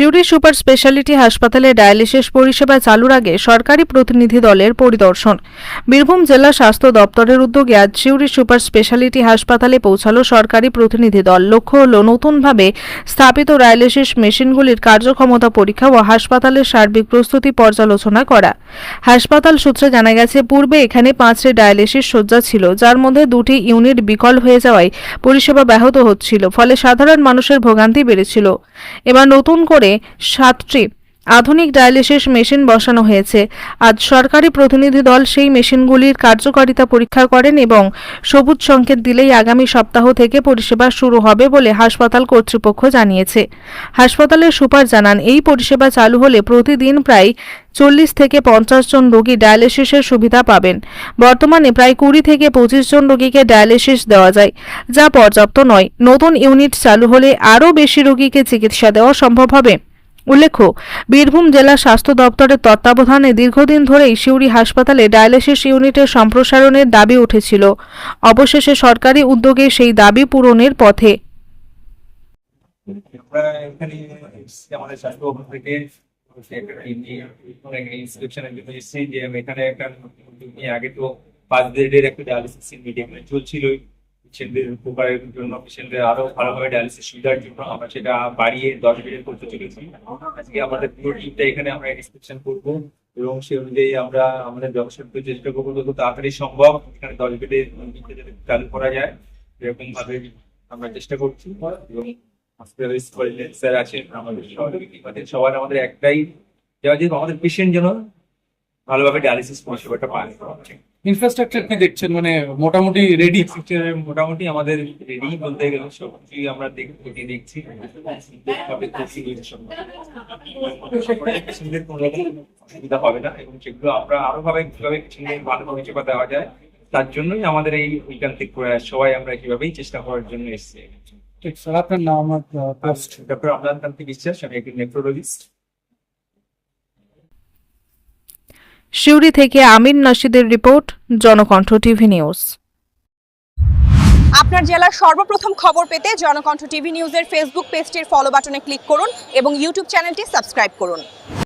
Suri super speciality হাসপাতালে dialysis পরিষেবা চালুর আগে সরকারি প্রতিনিধি দলের পরিদর্শন। বীরভূম জেলা স্বাস্থ্য দপ্তরের উদ্যোগে আজ সিউড়ি সুপার স্পেশালিটি হাসপাতালে পৌঁছালো সরকারি প্রতিনিধি দল। লক্ষ্য হল, নতুনভাবে স্থাপিত ডায়ালিসিস মেশিনগুলির কার্যক্ষমতা পরীক্ষা ও হাসপাতালের সার্বিক প্রস্তুতি পর্যালোচনা করা। হাসপাতাল সূত্রে জানা গেছে, পূর্বে এখানে পাঁচটি ডায়ালিসিস শয্যা ছিল, যার মধ্যে দুটি ইউনিট বিকল হয়ে যাওয়ায় পরিষেবা ব্যাহত হচ্ছিল, ফলে সাধারণ মানুষের ভোগান্তি বেড়েছিল। এবার নতুন করে সাতটি আধুনিক ডায়ালিসিস মেশিন বসানো হয়েছে। আজ সরকারি প্রতিনিধি দল সেই মেশিনগুলির কার্যকারিতা পরীক্ষা করেন এবং সবুজ সংকেত দিলেই আগামী সপ্তাহ থেকে পরিষেবা শুরু হবে বলে হাসপাতাল কর্তৃপক্ষ জানিয়েছে। হাসপাতালের সুপার জানান, এই পরিষেবা চালু হলে প্রতিদিন প্রায় চল্লিশ থেকে পঞ্চাশ জন রোগী ডায়ালিসিসের সুবিধা পাবেন। বর্তমানে প্রায় কুড়ি থেকে পঁচিশ জন রোগীকে ডায়ালিসিস দেওয়া যায়, যা পর্যাপ্ত নয়। নতুন ইউনিট চালু হলে আরও বেশি রোগীকে চিকিৎসা দেওয়া সম্ভব হবে। উল্লেখ্য, বীরভূম জেলা স্বাস্থ্য দপ্তরের তত্ত্বাবধানে দীর্ঘদিন ধরেই সিউড়ি হাসপাতালে ডায়ালিসিস ইউনিটের সম্প্রসারণের দাবি উঠেছিল। অবশেষে সরকারি উদ্যোগে সেই দাবি পূরণের পথে। এখানে একটা আগে তো পাঁচ বেডের একটা ডায়ালিসিস মিডিয়াম চলছিল পেশেন্টদের উপকারের জন্য পেশেন্টদের আরও ভালোভাবে ডায়ালিসিস সুবিধার জন্য আমরা সেটা বাড়িয়ে দশ বেডের করতে চলেছি আজকে আমাদের পুরো টিমটা এখানে আমরা ইনস্পেকশন করব এবং সেই অনুযায়ী আমরা আমাদের ব্যবসা করতে চেষ্টা করব যত তাড়াতাড়ি সম্ভব এখানে দশ বেডের যাতে চালু করা যায়। এরকম ভাবে আমরা চেষ্টা করছি। এবং স্যার আছেন আমাদের আমাদের সবার আমাদের একটাই যাওয়া যে আমাদের পেশেন্ট যেন ভালোভাবে ডায়ালিসিস পরিষেবাটা পায়। ইনফ্রাস্ট্রাকচার কি দেখছেন মানে মোটামুটি রেডি মোটামুটি আমাদের রেডি বলতে গেলে সব কিছুই আমরা দেখ- দেখে দেখছি দেখভাবে করছি রয়েছে সব। পেশেন্টদের কোনো রকম অসুবিধা হবে না এবং সেগুলো আমরা আরও ভাবে কীভাবে পেশেন্টদের ভালো পরিষেবা দেওয়া যায় তার জন্যই আমাদের এই ঐকান্তিক প্রয়াস সবাই আমরা কিভাবেই চেষ্টা করার জন্য এসেছি। ঠিক স্যার আপনার নাম ডক্টর অমলানকান্তি বিশ্বাস আমি একজন নেফ্রোলজিস্ট সিউড়ি থেকে আমির নাসিদের রিপোর্ট, জনকণ্ঠ টিভি নিউজ। আপনার জেলার সর্বপ্রথম খবর পেতে জনকণ্ঠ টিভি নিউজের ফেসবুক পেজটির ফলো বাটনে ক্লিক করুন এবং ইউটিউব চ্যানেলটি সাবস্ক্রাইব করুন।